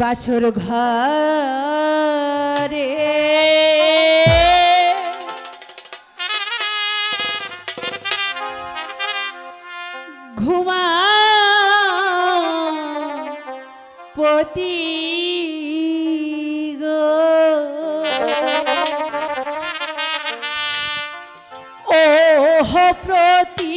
বাসর ঘরে। ঘুমা পতি গো প্রতি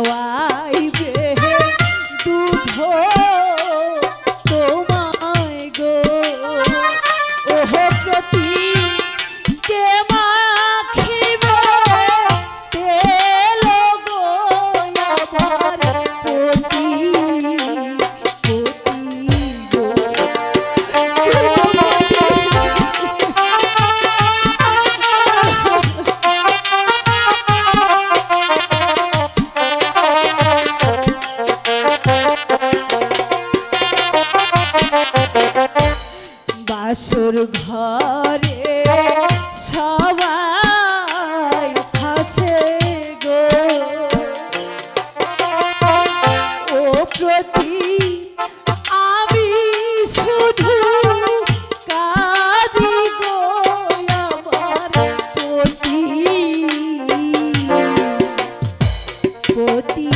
wow. হাসুর ঘরে সবাই হাসে গো। ও প্রতি আমি শুধু কাদি গো আমার পতি পতি